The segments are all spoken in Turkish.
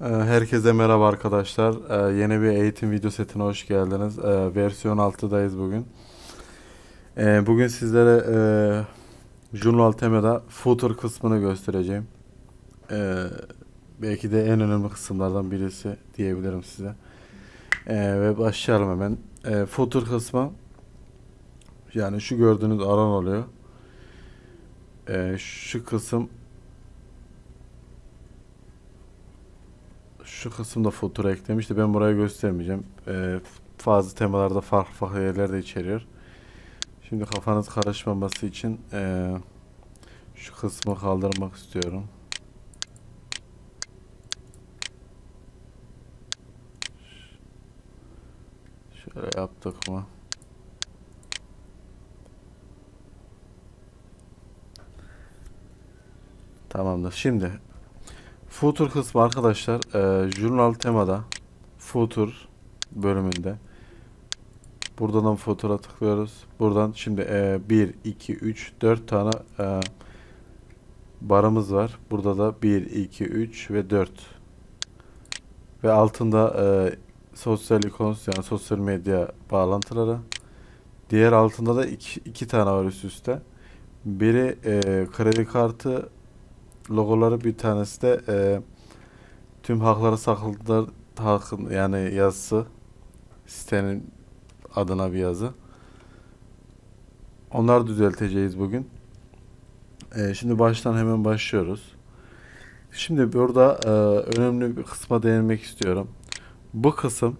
Ee, Herkese merhaba arkadaşlar. Ee, Yeni bir eğitim video setine hoş geldiniz. Ee, Versiyon 6'dayız bugün. Bugün sizlere e, Journal Tema'da footer kısmını göstereceğim. Belki de en önemli kısımlardan birisi diyebilirim size. Ve başlayalım hemen. Footer kısmı yani şu gördüğünüz alan oluyor. Şu kısım Şu kısımda fotoğraf eklemişti. Ben burayı göstermeyeceğim. Ee, bazı temalarda farklı farklı yerler de içeriyor. Şimdi kafanız karışmaması için ee, şu kısmı kaldırmak istiyorum. Şöyle yaptık mı? Tamamdır. Şimdi Footer kısmı arkadaşlar e, Journal temada Footer bölümünde buradan Footer'a tıklıyoruz. Buradan şimdi e, 1, 2, 3, 4 tane e, barımız var. Burada da 1, 2, 3 ve 4 ve altında e, sosyal ikons yani sosyal medya bağlantıları diğer altında da iki tane var üst üste. Biri e, kredi kartı logoları bir tanesi de e, tüm hakları sakladılar hakın yani yazısı sitenin adına bir yazı. Onları düzelteceğiz bugün. E, şimdi baştan hemen başlıyoruz. Şimdi burada e, önemli bir kısma değinmek istiyorum. Bu kısım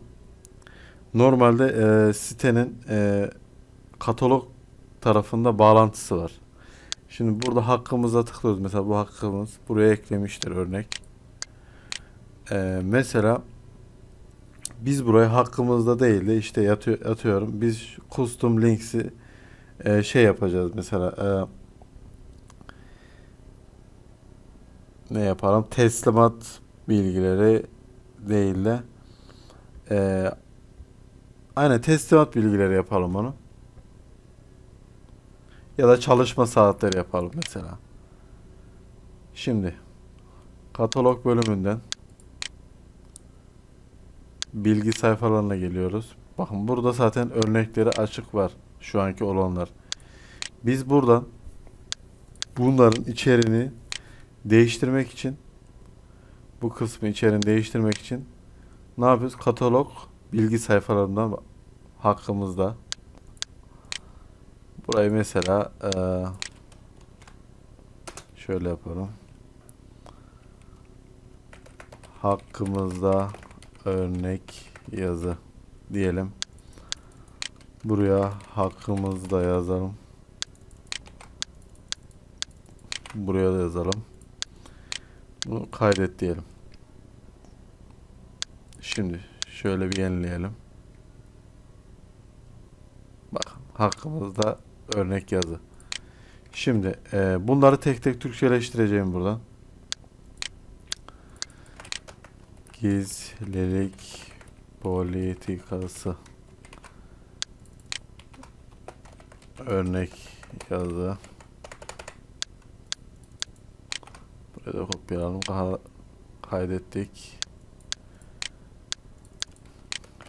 normalde e, sitenin e, katalog tarafında bağlantısı var. Şimdi burada hakkımıza tıklıyoruz. Mesela bu hakkımız buraya eklemiştir örnek. Ee, mesela biz buraya hakkımızda değil de işte atıyorum. Biz custom links'i e, şey yapacağız mesela e, ne yapalım? Teslimat bilgileri değil de e, aynen teslimat bilgileri yapalım onu. Ya da çalışma saatleri yapalım mesela. Şimdi katalog bölümünden bilgi sayfalarına geliyoruz. Bakın burada zaten örnekleri açık var. Şu anki olanlar. Biz buradan bunların içeriğini değiştirmek için bu kısmı içeriğini değiştirmek için ne yapıyoruz? Katalog bilgi sayfalarından hakkımızda Burayı mesela eee, şöyle yapalım. Hakkımızda örnek yazı diyelim. Buraya hakkımızda yazalım. Buraya da yazalım. Bunu kaydet diyelim. Şimdi şöyle bir yenileyelim. Bak hakkımızda örnek yazı. Şimdi e, bunları tek tek Türkçeleştireceğim buradan. Gizlilik politikası örnek yazı. Buraya da kopyalayalım. Ka- Kaydettik.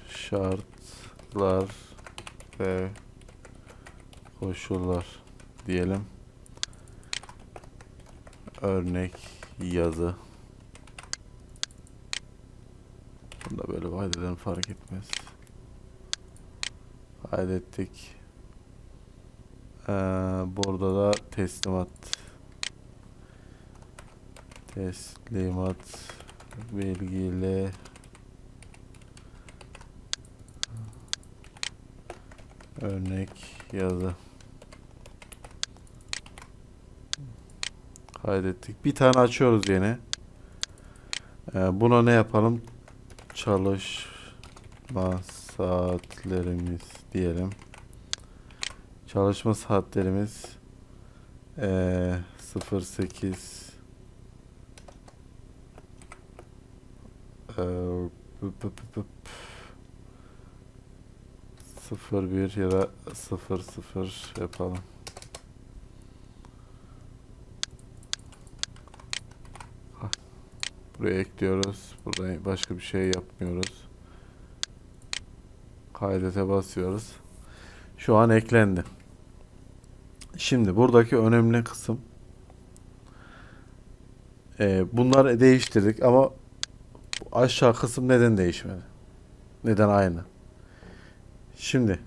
Şartlar ve koşullar diyelim. Örnek yazı. Bunda böyle kaydedelim fark etmez. Kaydettik. Ee, burada da teslimat teslimat bilgiyle örnek yazı kaydettik. Bir tane açıyoruz yine. Ee, buna ne yapalım? Çalışma saatlerimiz diyelim. Çalışma saatlerimiz ee, 08 ee, pıp pıp pıp pıp. 01 ya da 00 yapalım. Buraya ekliyoruz. Burada başka bir şey yapmıyoruz. Kaydete basıyoruz. Şu an eklendi. Şimdi buradaki önemli kısım Ee, bunları değiştirdik ama aşağı kısım neden değişmedi? Neden aynı? Şimdi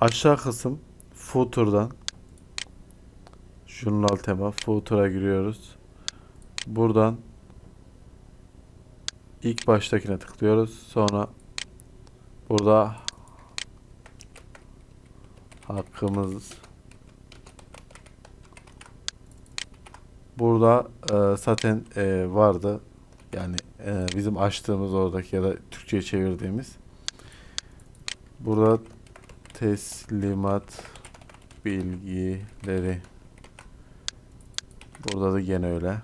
aşağı kısım footer'dan Journal tema footer'a giriyoruz. Buradan ilk baştakine tıklıyoruz. Sonra burada hakkımız burada e, zaten e, vardı. Yani e, bizim açtığımız oradaki ya da Türkçe'ye çevirdiğimiz. Burada teslimat bilgileri Burada da gene öyle.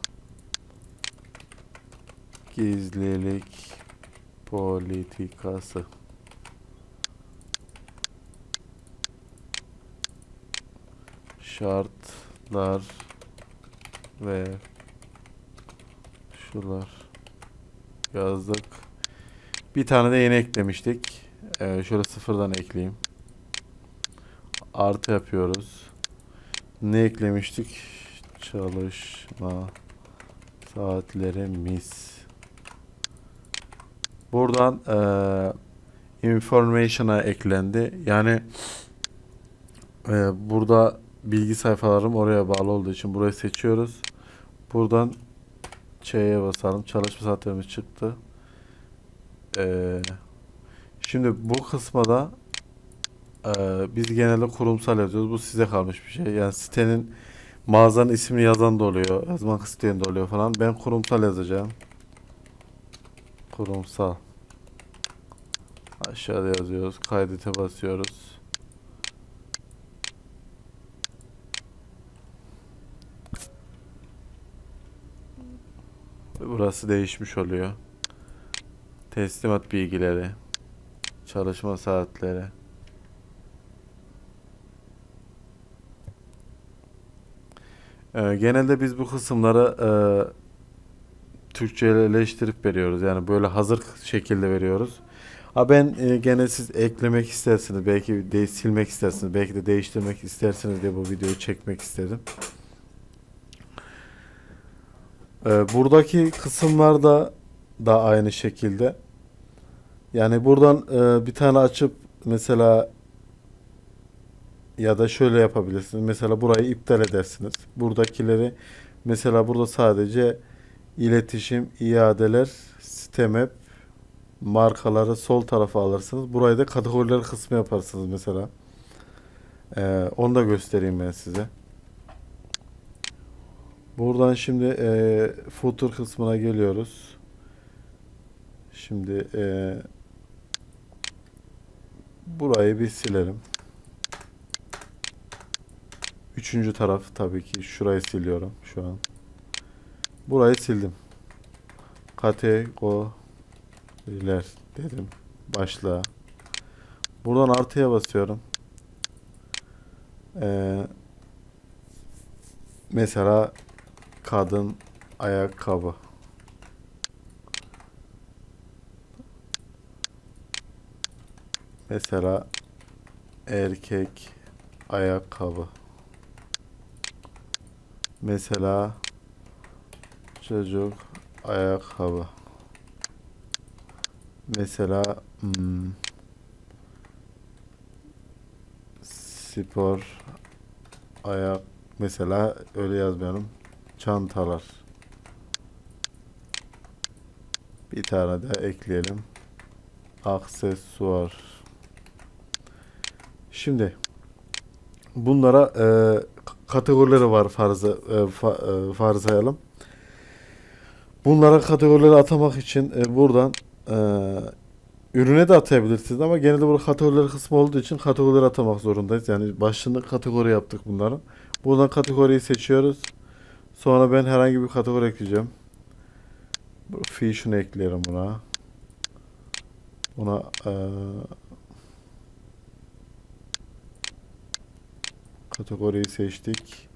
Gizlilik politikası. Şartlar ve şular yazdık. Bir tane de yeni eklemiştik. Ee, şöyle sıfırdan ekleyeyim. Artı yapıyoruz. Ne eklemiştik? Çalışma saatlerimiz. Buradan eee information'a eklendi. Yani eee, burada bilgi sayfalarım oraya bağlı olduğu için burayı seçiyoruz. Buradan şeye basalım. Çalışma saatlerimiz çıktı. Eee, şimdi bu kısma da eee, biz genelde kurumsal yazıyoruz. Bu size kalmış bir şey. Yani sitenin Mağazanın ismini yazan da oluyor. Yazmak isteyen de oluyor falan. Ben kurumsal yazacağım. Kurumsal. Aşağıda yazıyoruz. Kaydete basıyoruz. Burası değişmiş oluyor. Teslimat bilgileri. Çalışma saatleri. Ee, genelde biz bu kısımları e, Türkçeleştirip veriyoruz. Yani böyle hazır şekilde veriyoruz. Ha ben e, gene siz eklemek istersiniz, belki de silmek istersiniz, belki de değiştirmek istersiniz diye bu videoyu çekmek istedim. Ee, buradaki kısımlarda da aynı şekilde. Yani buradan e, bir tane açıp mesela ya da şöyle yapabilirsiniz. Mesela burayı iptal edersiniz. Buradakileri mesela burada sadece iletişim, iadeler, sitemap, markaları sol tarafa alırsınız. Burayı da kategoriler kısmı yaparsınız mesela. Ee, onu da göstereyim ben size. Buradan şimdi e, footer kısmına geliyoruz. Şimdi e, burayı bir silelim. Üçüncü taraf tabii ki şurayı siliyorum şu an. Burayı sildim. Kategoriler dedim. Başlığa. Buradan artıya basıyorum. Ee, mesela kadın ayakkabı. Mesela erkek ayakkabı. Mesela çocuk ayakkabı. Mesela hmm, spor ayak mesela öyle yazmayalım. Çantalar. Bir tane de ekleyelim. Aksesuar. Şimdi bunlara e, kategorileri var farzı e, fa, e, farzayalım. Bunlara kategorileri atamak için e, buradan e, ürüne de atayabilirsiniz ama genelde burada kategoriler kısmı olduğu için kategorileri atamak zorundayız. Yani başını kategori yaptık bunların. Buradan kategoriyi seçiyoruz. Sonra ben herhangi bir kategori ekleyeceğim. Bu Fish'ini ekleyelim buna. Buna e, kategoriyi seçtik.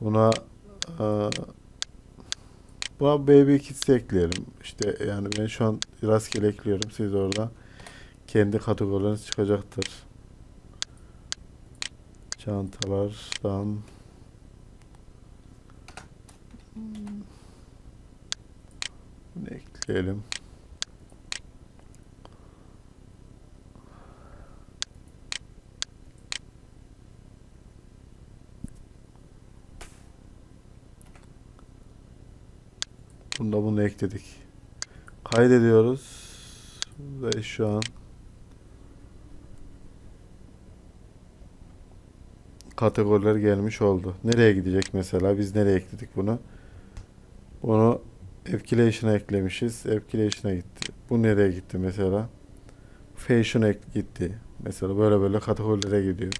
Buna e, Buna baby kids ekleyelim. İşte yani ben şu an rastgele ekliyorum. Siz orada kendi kategorileriniz çıkacaktır. Çantalardan Bunu. Bunda bunu ekledik. Kaydediyoruz. Ve şu an kategoriler gelmiş oldu. Nereye gidecek mesela? Biz nereye ekledik bunu? Bunu Application'a eklemişiz. Application'a gitti. Bu nereye gitti mesela? Fashion ek gitti. Mesela böyle böyle kategorilere gidiyor.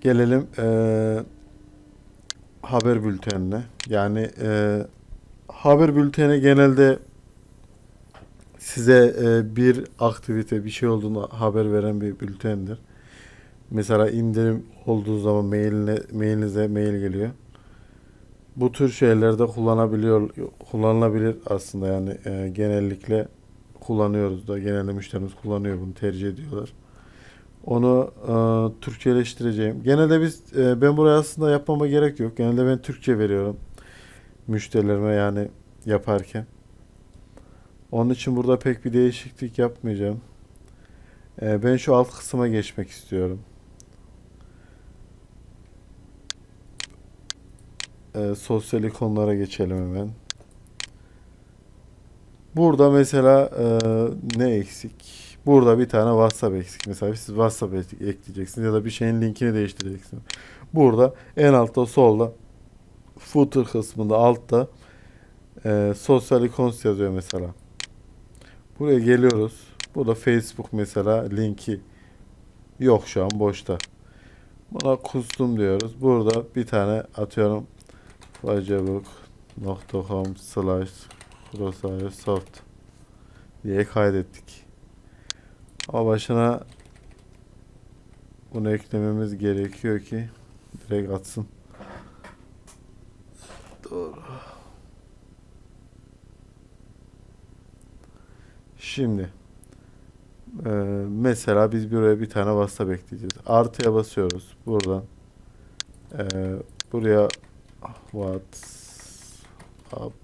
Gelelim eee, haber bültenine. Yani eee, haber bülteni genelde size eee, bir aktivite, bir şey olduğunu haber veren bir bültendir. Mesela indirim olduğu zaman mailine, mailinize mail geliyor. Bu tür şeylerde kullanabiliyor, kullanılabilir aslında yani e, genellikle kullanıyoruz da genelde müşterimiz kullanıyor bunu tercih ediyorlar. Onu e, Türkçeleştireceğim. Genelde biz e, ben buraya aslında yapmama gerek yok. Genelde ben Türkçe veriyorum müşterilerime yani yaparken. Onun için burada pek bir değişiklik yapmayacağım. E, ben şu alt kısma geçmek istiyorum. E, sosyal ikonlara geçelim hemen. Burada mesela e, ne eksik? Burada bir tane WhatsApp eksik. Mesela siz WhatsApp ek- ekleyeceksiniz ya da bir şeyin linkini değiştireceksiniz. Burada en altta solda footer kısmında altta e, sosyal ikons yazıyor mesela. Buraya geliyoruz. Burada Facebook mesela linki yok şu an boşta. Buna custom diyoruz. Burada bir tane atıyorum facebook.com slash soft diye kaydettik. Ama başına bunu eklememiz gerekiyor ki direkt atsın. Doğru. Şimdi eee, mesela biz buraya bir tane WhatsApp ekleyeceğiz. Artıya basıyoruz. Buradan eee, buraya WhatsApp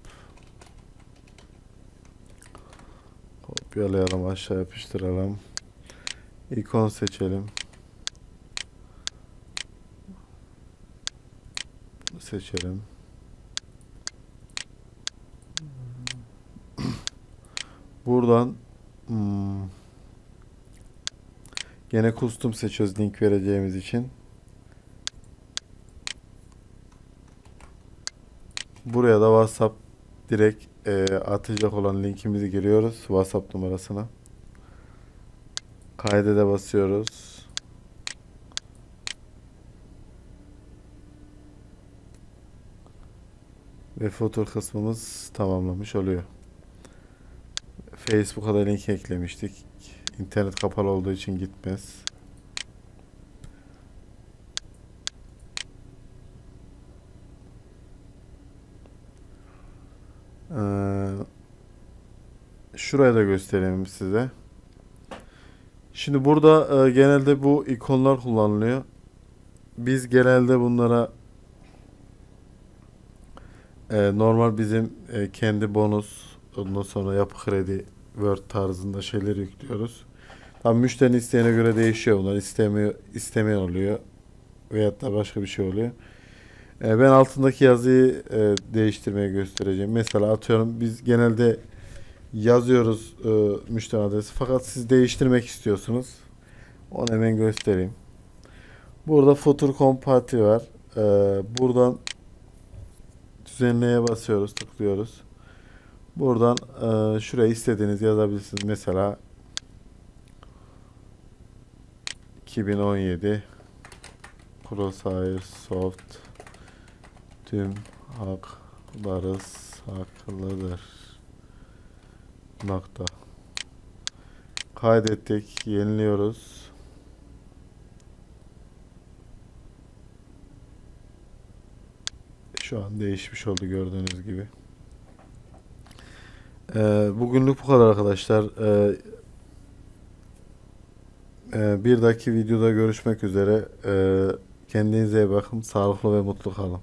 kopyalayalım aşağı yapıştıralım. İkon seçelim. Seçelim. Buradan hmm, gene custom seçiyoruz link vereceğimiz için. Buraya da WhatsApp direkt e, atacak olan linkimizi giriyoruz WhatsApp numarasına. Kaydede basıyoruz. Ve fotoğraf kısmımız tamamlamış oluyor. Facebook'a da link eklemiştik. İnternet kapalı olduğu için gitmez. Ee, şuraya da göstereyim size. Şimdi burada e, genelde bu ikonlar kullanılıyor. Biz genelde bunlara e, normal bizim e, kendi bonus, ondan sonra yapı kredi, Word tarzında şeyleri yüklüyoruz. Tam müşterinin isteğine göre değişiyor bunlar. İstemiyor, istemeyen oluyor. Veyahut da başka bir şey oluyor. E, ben altındaki yazıyı e, değiştirmeye göstereceğim. Mesela atıyorum biz genelde yazıyoruz e, müşteri adresi fakat siz değiştirmek istiyorsunuz. Onu hemen göstereyim. Burada Future Compati var. E, buradan düzenleye basıyoruz, tıklıyoruz. Buradan e, şuraya istediğiniz yazabilirsiniz. Mesela 2017 Crosshair Soft tüm haklarız haklıdır. Nokta. Kaydettik. Yeniliyoruz. Şu an değişmiş oldu gördüğünüz gibi. Ee, bugünlük bu kadar arkadaşlar. Ee, e, bir dahaki videoda görüşmek üzere. Ee, kendinize iyi bakın. Sağlıklı ve mutlu kalın.